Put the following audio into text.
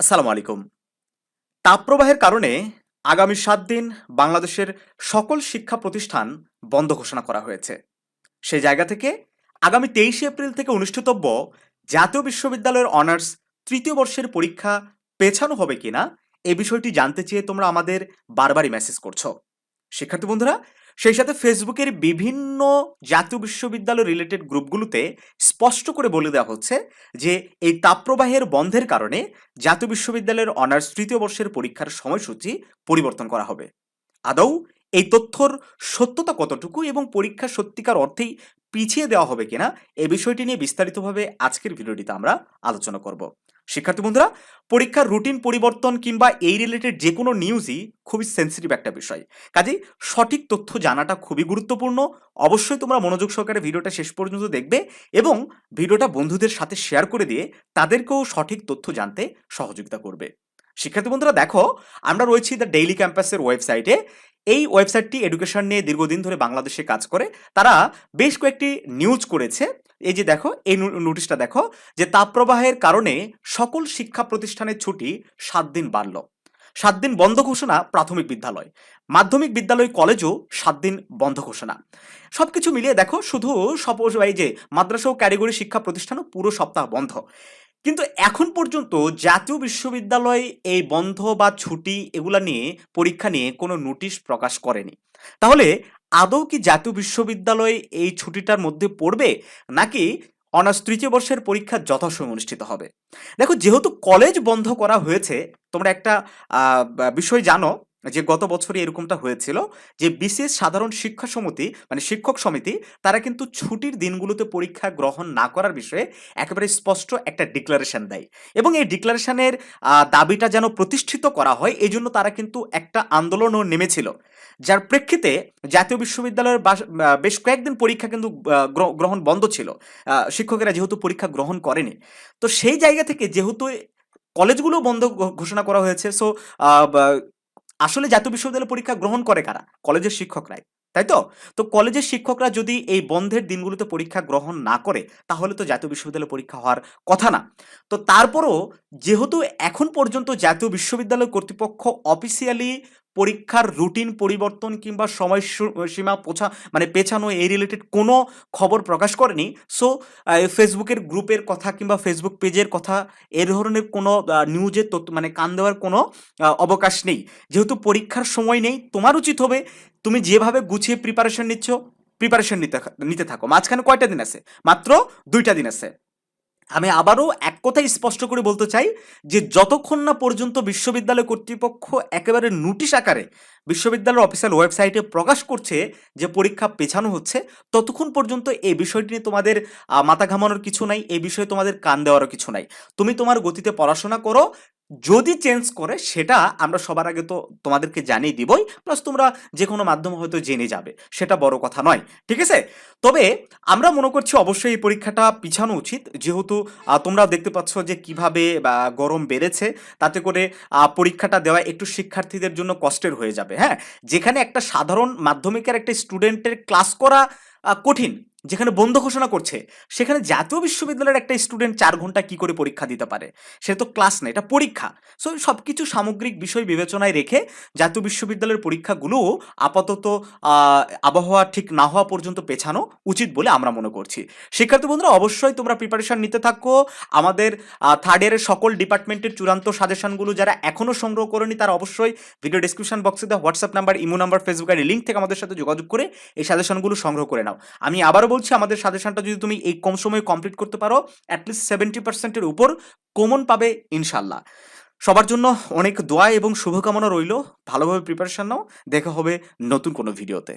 আসসালামু আলাইকুম। তাপপ্রবাহের কারণে আগামী সাত দিন বাংলাদেশের সকল শিক্ষা প্রতিষ্ঠান বন্ধ ঘোষণা করা হয়েছে। সেই জায়গা থেকে আগামী তেইশে এপ্রিল থেকে অনুষ্ঠিতব্য জাতীয় বিশ্ববিদ্যালয়ের অনার্স তৃতীয় বর্ষের পরীক্ষা পেছানো হবে কিনা, এ বিষয়টি জানতে চেয়ে তোমরা আমাদের বারবারই মেসেজ করছ। শিক্ষার্থী বন্ধুরা সেই সাথে ফেসবুকের বিভিন্ন জাতীয় বিশ্ববিদ্যালয় রিলেটেড গ্রুপগুলোতে স্পষ্ট করে বলে দেওয়া হচ্ছে যে, এই তাপপ্রবাহের বন্ধের কারণে জাতীয় বিশ্ববিদ্যালয়ের অনার্স তৃতীয় বর্ষের পরীক্ষার সময়সূচি পরিবর্তন করা হবে। আদৌ এই তথ্যর সত্যতা কতটুকু এবং পরীক্ষা সত্যিকার অর্থেই পিছিয়ে দেওয়া হবে কিনা, এ বিষয়টি নিয়ে বিস্তারিতভাবে আজকের ভিডিওটিতে আমরা আলোচনা করব। শিক্ষার্থী বন্ধুরা, পরীক্ষার রুটিন পরিবর্তন কিংবা এই রিলেটেড যে কোনো নিউজই খুবই সেন্সিটিভ একটা বিষয়। কাজেই সঠিক তথ্য জানাটা খুবই গুরুত্বপূর্ণ। অবশ্যই তোমরা মনোযোগ সহকারে ভিডিওটা শেষ পর্যন্ত দেখবে এবং ভিডিওটা বন্ধুদের সাথে শেয়ার করে দিয়ে তাদেরকেও সঠিক তথ্য জানতে সহযোগিতা করবে। শিক্ষার্থী বন্ধুরা, দেখো, আমরা রয়েছি দ্য ডেইলি ক্যাম্পাসের ওয়েবসাইটে এই ওয়েবসাইটটি এডুকেশন নিয়ে দীর্ঘদিন ধরে বাংলাদেশে কাজ করে। তারা বেশ কয়েকটি নিউজ করেছে। এই যে দেখো, এই নোটিশটা দেখো যে তাপপ্রবাহের কারণে সকল শিক্ষা প্রতিষ্ঠানের ছুটি সাত দিন বাড়ল। সাত দিন বন্ধ ঘোষণা প্রাথমিক বিদ্যালয়, মাধ্যমিক বিদ্যালয় কলেজও সাত দিন বন্ধ ঘোষণা। সবকিছু মিলিয়ে দেখো, শুধু সপোজ এই যে মাদ্রাসা ও ক্যারিগরি শিক্ষা প্রতিষ্ঠানও পুরো সপ্তাহ বন্ধ। কিন্তু এখন পর্যন্ত জাতীয় বিশ্ববিদ্যালয় এই বন্ধ বা ছুটি এগুলা নিয়ে পরীক্ষা নিয়ে কোনো নোটিশ প্রকাশ করেনি। তাহলে আদৌ কি জাতীয় বিশ্ববিদ্যালয়ে এই ছুটিটার মধ্যে পড়বে, নাকি অনার্স তৃতীয় বর্ষের পরীক্ষা যথাসময় অনুষ্ঠিত হবে? দেখো, যেহেতু কলেজ বন্ধ করা হয়েছে, তোমরা একটা বিষয় জানো যে গত বছরই এরকমটা হয়েছিল যে বিশেষ সাধারণ শিক্ষা সমিতি মানে শিক্ষক সমিতি, তারা কিন্তু ছুটির দিনগুলোতে পরীক্ষা গ্রহণ না করার বিষয়ে একেবারে স্পষ্ট একটা ডিক্লারেশন দেয়। এবং এই ডিক্লারেশনের দাবিটা যেন প্রতিষ্ঠিত করা হয় এই জন্য তারা কিন্তু একটা আন্দোলনও নেমেছিল। যার প্রেক্ষিতে জাতীয় বিশ্ববিদ্যালয়ের বেশ কয়েকদিন পরীক্ষা কিন্তু গ্র- গ্রহণ বন্ধ ছিল। শিক্ষকেরা যেহেতু পরীক্ষা গ্রহণ করেনি। তো সেই জায়গা থেকে যেহেতু কলেজগুলো বন্ধ ঘোষণা করা হয়েছে, সো আসলে জাতীয় বিশ্ববিদ্যালয় পরীক্ষা গ্রহণ করে কারা? কলেজের শিক্ষকরাই, তাই তো? তো কলেজের শিক্ষকরা যদি এই বন্ধের দিনগুলোতে পরীক্ষা গ্রহণ না করে, তাহলে তো জাতীয় বিশ্ববিদ্যালয় পরীক্ষা হওয়ার কথা না। তো তারপরও যেহেতু এখন পর্যন্ত জাতীয় বিশ্ববিদ্যালয় কর্তৃপক্ষ অফিসিয়ালি পরীক্ষার রুটিন পরিবর্তন কিংবা সময় সীমা পোছা মানে পেছানো এই রিলেটেড কোনো খবর প্রকাশ করেনি। সো ফেসবুকের গ্রুপের কথা কিংবা ফেসবুক পেজের কথা এ ধরনের কোনো নিউজের তথ্য মানে কান দেওয়ার কোনো অবকাশ নেই। যেহেতু পরীক্ষার সময় নেই, তোমার উচিত হবে তুমি যেভাবে গুছিয়ে প্রিপারেশন নিচ্ছ প্রিপারেশন নিতে নিতে থাকো। মাঝখানে কয়টা দিন আছে? মাত্র দুইটা দিন আছে। আমি আবারও এক কথাই স্পষ্ট করে বলতে চাই যে যতক্ষণ না পর্যন্ত বিশ্ববিদ্যালয় কর্তৃপক্ষ একেবারে নোটিশ আকারে বিশ্ববিদ্যালয়ের অফিসিয়াল ওয়েবসাইটে প্রকাশ করছে যে পরীক্ষা পেছানো হচ্ছে, ততক্ষণ পর্যন্ত এই বিষয়টি নিয়ে তোমাদের মাথা ঘামানোর কিছু নাই, এই বিষয়ে তোমাদের কান দেওয়ারও কিছু নাই। তুমি তোমার গতিতে পড়াশোনা করো যদি চেঞ্জ করে, সেটা আমরা সবার আগে তো তোমাদেরকে জানিয়ে দিবই প্লাস তোমরা যে কোনো মাধ্যমে হয়তো জেনে যাবে, সেটা বড় কথা নয়, ঠিক আছে? তবে আমরা মনে করছি অবশ্যই এই পরীক্ষাটা পিছানো উচিত, যেহেতু তোমরা দেখতে পাচ্ছ যে কীভাবে গরম বেড়েছে, তাতে করে পরীক্ষাটা দেওয়া একটু শিক্ষার্থীদের জন্য কষ্টের হয়ে যাবে হ্যাঁ? যেখানে একটা সাধারণ মাধ্যমিকের একটা স্টুডেন্টের ক্লাস করা কঠিন যেখানে বন্ধ ঘোষণা করছে, সেখানে জাতীয় বিশ্ববিদ্যালয়ের একটা স্টুডেন্ট চার ঘণ্টা কি করে পরীক্ষা দিতে পারে? সে তো ক্লাস না, এটা পরীক্ষা। সো সব কিছু সামগ্রিক বিষয় বিবেচনায় রেখে জাতীয় বিশ্ববিদ্যালয়ের পরীক্ষাগুলোও আপাতত আবহাওয়া ঠিক না হওয়া পর্যন্ত পেছানো উচিত বলে আমরা মনে করছি। শিক্ষার্থী বন্ধুরা, অবশ্যই তোমরা প্রিপারেশন নিতে থাকো। আমাদের থার্ড ইয়ারের সকল ডিপার্টমেন্টের চূড়ান্ত সাজেশনগুলো যারা এখনও সংগ্রহ করেনি, তারা অবশ্যই ভিডিও ডিসক্রিপশন বক্সে দেওয়া WhatsApp number imo number Facebook ফেসবুকের লিঙ্ক থেকে আমাদের সাথে যোগাযোগ করে এই সাজেশনগুলো সংগ্রহ করে নাও। আমি আবারও বলছি, আমাদের সাজেশনটা যদি তুমি এই কম সময়ে কমপ্লিট করতে পারো অ্যাটলিস্ট সেভেন্টি পার্সেন্টের উপর কমন পাবে ইনশাল্লাহ সবার জন্য অনেক দোয়া এবং শুভকামনা রইল। ভালোভাবে প্রিপারেশান নাও। দেখা হবে নতুন কোনো ভিডিওতে